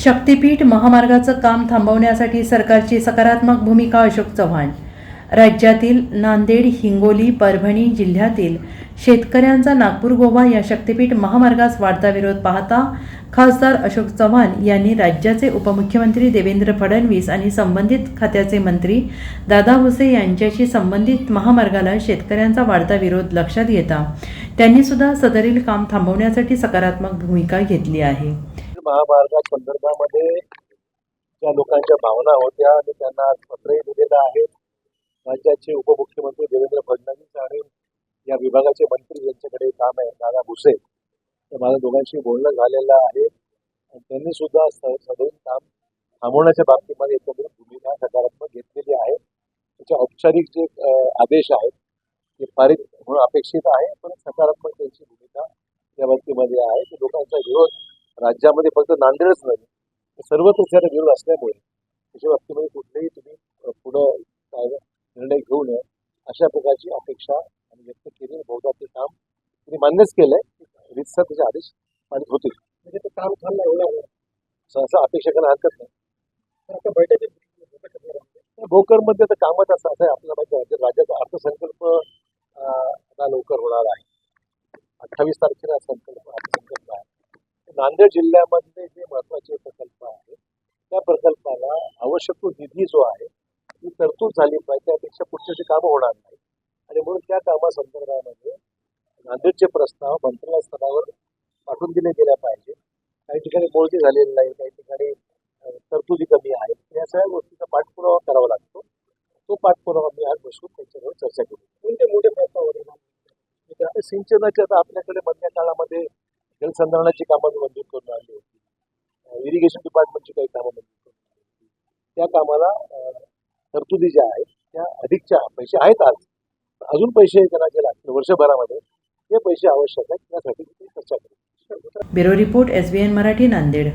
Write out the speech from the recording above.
शक्तीपीठ महामार्गाचं काम थांबवण्यासाठी सरकारची सकारात्मक भूमिका अशोक चव्हाण. राज्यातील नांदेड हिंगोली परभणी जिल्ह्यातील शेतकऱ्यांचा नागपूर गोवा या शक्तीपीठ महामार्गास वाढता विरोध पाहता खासदार अशोक चव्हाण यांनी राज्याचे उपमुख्यमंत्री देवेंद्र फडणवीस आणि संबंधित खात्याचे मंत्री दादा भुसे यांच्याशी संबंधित महामार्गाला शेतकऱ्यांचा वाढता विरोध लक्षात घेता त्यांनीसुद्धा सदरील काम थांबवण्यासाठी सकारात्मक भूमिका घेतली आहे. महामार्गा संदर्भामध्ये ज्या लोकांच्या भावना होत्या आणि त्यांना आज पत्रही दिलेलं आहे राज्याचे उपमुख्यमंत्री देवेंद्र फडणवीस आणि या विभागाचे मंत्री यांच्याकडे काम आहे दादा भुसे. तर माझं दोघांशी बोलणं झालेलं आहे आणि त्यांनी सुद्धा स- सदैव काम थांबवण्याच्या बाबतीमध्ये एकंदरीत भूमिका सकारात्मक घेतलेली आहे. त्याचे औपचारिक जे आदेश आहेत ते पारित होणं अपेक्षित आहे पण सकारात्मक त्यांची भूमिका या बाबतीमध्ये आहे. की लोकांचा विरोध राज्यामध्ये फक्त नांदेडच नाही तर सर्वत्र त्याला विरोध असल्यामुळे त्याच्या बाबतीमध्ये कुठलेही तुम्ही पुढं काय निर्णय घेऊ नये अशा प्रकारची अपेक्षा आणि व्यक्त केली बहुधा ते काम त्यांनी मान्यच केलंय. रितसर त्याचे आदेश पारित होतील. म्हणजे ते काम थांबलं होणार सहसा अपेक्षा करायला हरकत नाही. आता बैठकीत भोकरमध्ये तर कामच असं असं आहे आपल्याला माहिती आहे राज्य- राज्याचा अर्थसंकल्प आता लवकर होणार आहे. अठ्ठावीस तारखेला संकल्प अर्थसंकल्प आहे. नांदेड जिल्ह्यामधले जे महत्त्वाचे प्रकल्प आहेत त्या प्रकल्पाला आवश्यक तो निधी जो आहे ती तरतूद झाली पाहिजे. त्यापेक्षा पुढचे कामं होणार नाही. आणि म्हणून त्या कामासंदर्भामध्ये नांदेडचे प्रस्ताव मंत्रालय स्तरावर पाठवून दिले गेल्या पाहिजे. काही ठिकाणी मोळती झालेली नाही काही ठिकाणी तरतुदी कमी आहेत. या सगळ्या गोष्टीचा पाठपुरावा करावा लागतो. तो पाठपुरावा मी आज बसून त्यांच्यावर चर्चा करू कोणते मोठे प्रस्ताव होते आता सिंचनाचे आता आपल्याकडे मधल्या काळामध्ये जलसंधारणाची कामं मंजूर करून आली होती. इरिगेशन डिपार्टमेंटची काही कामं मंजूर करून आली होती. त्या कामाला तरतुदी ज्या आहेत त्या अधिकच्या पैसे आहेत आज. अजून पैसे त्यांना जे लागतील वर्षभरामध्ये ते पैसे आवश्यक आहेत त्यासाठी चर्चा करू bureau report S B N Marathi Nanded.